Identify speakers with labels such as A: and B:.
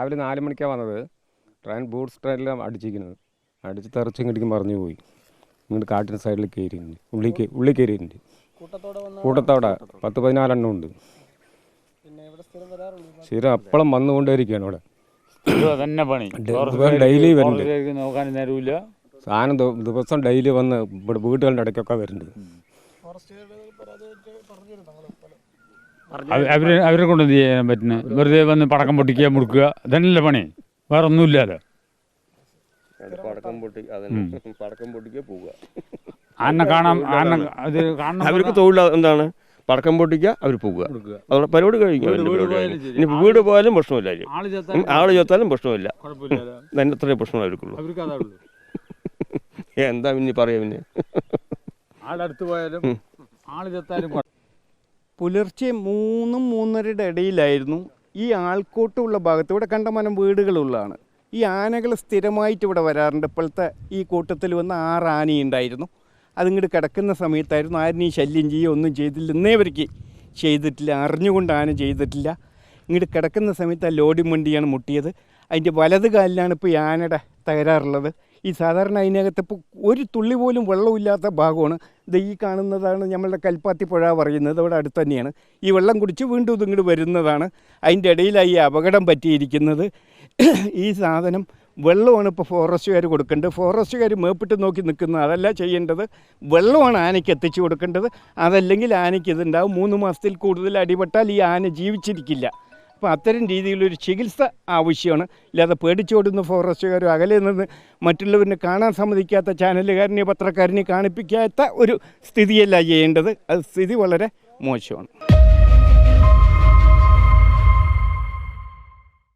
A: രാവിലെ നാല് മണിക്കാണ് വന്നത്. ട്രെയിൻ ബൂട്ട്സ് ട്രെയിനിലാണ് അടിച്ചിരിക്കുന്നത്. അടിച്ച് തെറച്ച് ഇങ്ങോട്ടേക്ക് മറിഞ്ഞു പോയി. ഇങ്ങോട്ട് കാട്ടിന് സൈഡിൽ കയറിയിട്ടുണ്ട്. ഉള്ളി ഉള്ളി കയറിയിട്ടുണ്ട്.
B: കൂട്ടത്തോടെ
A: പത്ത് പതിനാലെണ്ണം ഉണ്ട്.
B: പിന്നെ ഇവിടെ സ്ഥിരം
A: അപ്പളം വന്നുകൊണ്ടേയിരിക്കുകയാണ് ഇവിടെ.
C: ഇത് തന്നെ പണി.
A: ഡെയിലി വരുന്നുണ്ട്
C: പുറത്തേക്ക് നോക്കാൻ നേരമില്ല.
A: സാധനം ദിവസം ഡെയിലി വന്ന് ഇവിടെ വീട്ടുകളുടെ ഇടയ്ക്കൊക്കെ വരുന്നുണ്ട്.
C: അവർ അവരെ കൊണ്ട് എന്ത് ചെയ്യാൻ പറ്റുന്നത് വെറുതെ വന്ന് പടക്കം പൊട്ടിക്കുക മുടുക്കുക ഇതന്നല്ലേ പണി. വേറെ ഒന്നുമില്ലാതെ
D: പടക്കം പൊട്ടി പടക്കം പൊട്ടിക്കുക പോവുക.
C: ആനെ കാണാം ആനെ അത് കാണണം
D: അവർക്ക് തൊഴിൽ എന്താണ്? പടക്കം പൊട്ടിക്കുക അവർ പോവുക. അതോടെ പരിപാടി കഴിക്കും അവരുടെ പരിപാടി കഴിഞ്ഞു. ഇനി വീട് പോയാലും പ്രശ്നമില്ല അതിന്.
C: ആൾ
D: ഉം, ആൾ പ്രശ്നമില്ല.
C: കുഴപ്പമില്ല.
D: തന്നെ അത്രേ പ്രശ്നം അവർക്കുള്ളൂ
C: അവർക്ക് അതേ ഉള്ളൂ
D: എന്താ പിന്നെ പറയാ പിന്നെ?
C: ആളടുത്ത് പോയാലും ആൾ ചത്താലും കുഴപ്പമില്ല.
E: പുലർച്ചെ മൂന്നും മൂന്നരയുടെ ഇടയിലായിരുന്നു ഈ ആൾക്കൂട്ടമുള്ള ഭാഗത്ത്. ഇവിടെ കണ്ടമാനം വീടുകളുള്ളതാണ്. ഈ ആനകൾ സ്ഥിരമായിട്ട് ഇവിടെ വരാറുണ്ട്. ഇപ്പോഴത്തെ ഈ കൂട്ടത്തിൽ വന്ന് ആറ് ആനയുണ്ടായിരുന്നു അതിങ്ങോട്ട് കിടക്കുന്ന സമയത്തായിരുന്നു ആരിനെയും ശല്യം ചെയ്യുക ഒന്നും ചെയ്തില്ല. ഇന്നേവർക്ക് ചെയ്തിട്ടില്ല. അറിഞ്ഞുകൊണ്ട് ആന ചെയ്തിട്ടില്ല. ഇങ്ങോട്ട് കിടക്കുന്ന സമയത്ത് ആ ലോഡിംഗ് വണ്ടിയാണ് മുട്ടിയത്. അതിന്റെ വലത് കാലിലാണ് ഇപ്പോൾ ഈ ആനയുടെ തകരാറുള്ളത്. ഈ സാധാരണ അതിനകത്ത് ഒരു തുള്ളി പോലും വെള്ളമില്ലാത്ത ഭാഗമാണ്. ഇത് ഈ കാണുന്നതാണ് നമ്മളുടെ കൽപ്പാത്തി പുഴ പറയുന്നത്. അവിടെ അടുത്ത് തന്നെയാണ്. ഈ വെള്ളം കുടിച്ച് വീണ്ടും ഇതിങ്ങോട്ട് വരുന്നതാണ്. അതിന്റെ ഇടയിലായി ഈ അപകടം പറ്റിയിരിക്കുന്നത്. ഈ സാധനം വെള്ളമാണ് ഇപ്പോൾ ഫോറസ്റ്റുകാർ കൊടുക്കേണ്ടത്. ഫോറസ്റ്റുകാർ മേപ്പിട്ട് നോക്കി നിൽക്കുന്നത്. അതല്ല ചെയ്യേണ്ടത്. വെള്ളമാണ് ആനയ്ക്ക് എത്തിച്ചു കൊടുക്കേണ്ടത്. അതല്ലെങ്കിൽ ആനയ്ക്ക് ഇതുണ്ടാവും. മൂന്ന് മാസത്തിൽ കൂടുതൽ അടിപെട്ടാൽ ഈ ആന ജീവിച്ചിരിക്കില്ല. അപ്പോൾ അത്തരം രീതിയിലൊരു ചികിത്സ ആവശ്യമാണ്. ഇല്ലാതെ പേടിച്ചോടുന്ന ഫോറസ്റ്റുകാരും അകലെ നിന്ന് മറ്റുള്ളവരിനെ കാണാൻ സമ്മതിക്കാത്ത ചാനലുകാരനെ പത്രക്കാരനെ കാണിപ്പിക്കാത്ത ഒരു സ്ഥിതിയല്ല ചെയ്യേണ്ടത്. അത് സ്ഥിതി വളരെ മോശമാണ്.